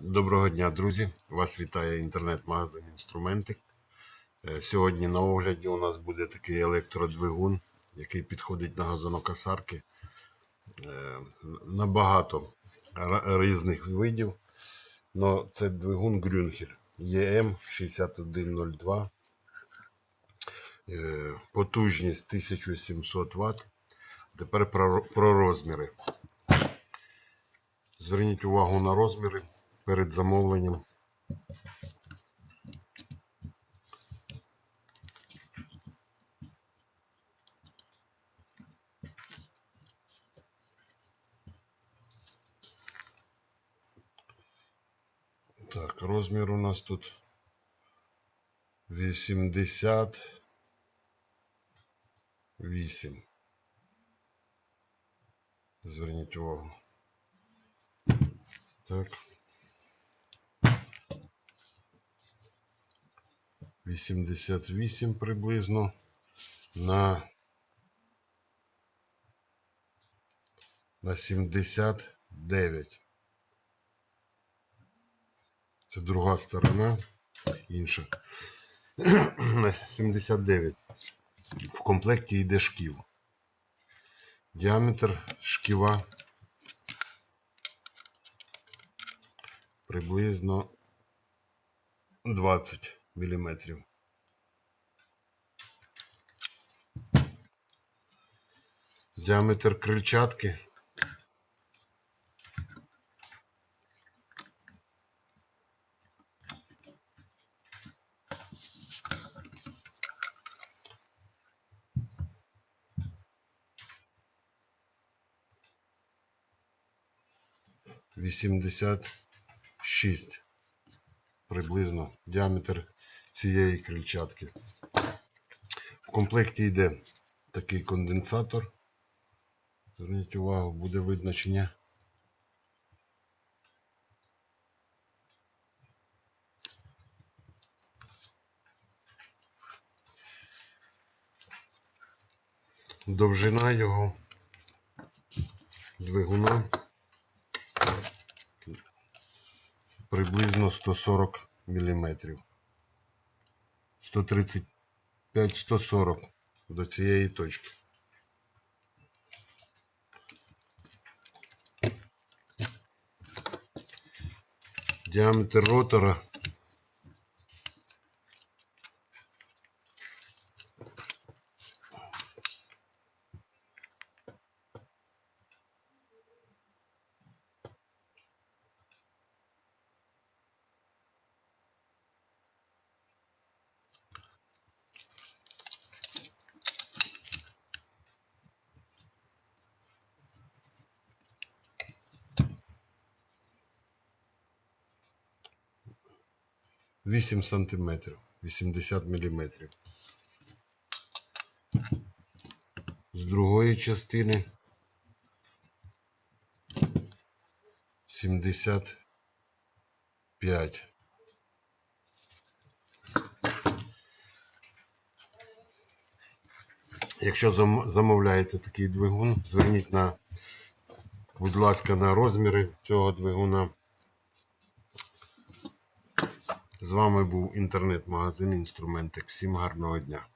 Доброго дня, друзі! Вас вітає інтернет-магазин Інструментик. Е, Сьогодні на огляді у нас буде такий електродвигун, який підходить на газонокосарки. Е, Набагато ра- різних видів. Но це двигун Грюнхель ЕМ 6102. Е, Потужність 1700 Вт. Тепер про розміри. Зверніть увагу на розміри перед замовленням. Так, розмір у нас тут 88. Зверніть увагу. Так. 88 приблизно на на 79. Це друга сторона, інша. На 79. В комплекті йде шків. Діаметр шківа приблизно 20 мм. Діаметр крильчатки вісімдесят шість приблизно діаметр цієї крильчатки. В комплекті йде такий конденсатор. Зверніть увагу, буде ні. Довжина його двигуна приблизно 140 мм. 135-140 до цієї точки. Діаметр ротора Вісім сантиметрів, 80 міліметрів. З другої частини 75. Якщо замовляєте такий двигун, зверніть на, будь ласка, на розміри цього двигуна. З вами був інтернет-магазин Інструментик. Всім гарного дня.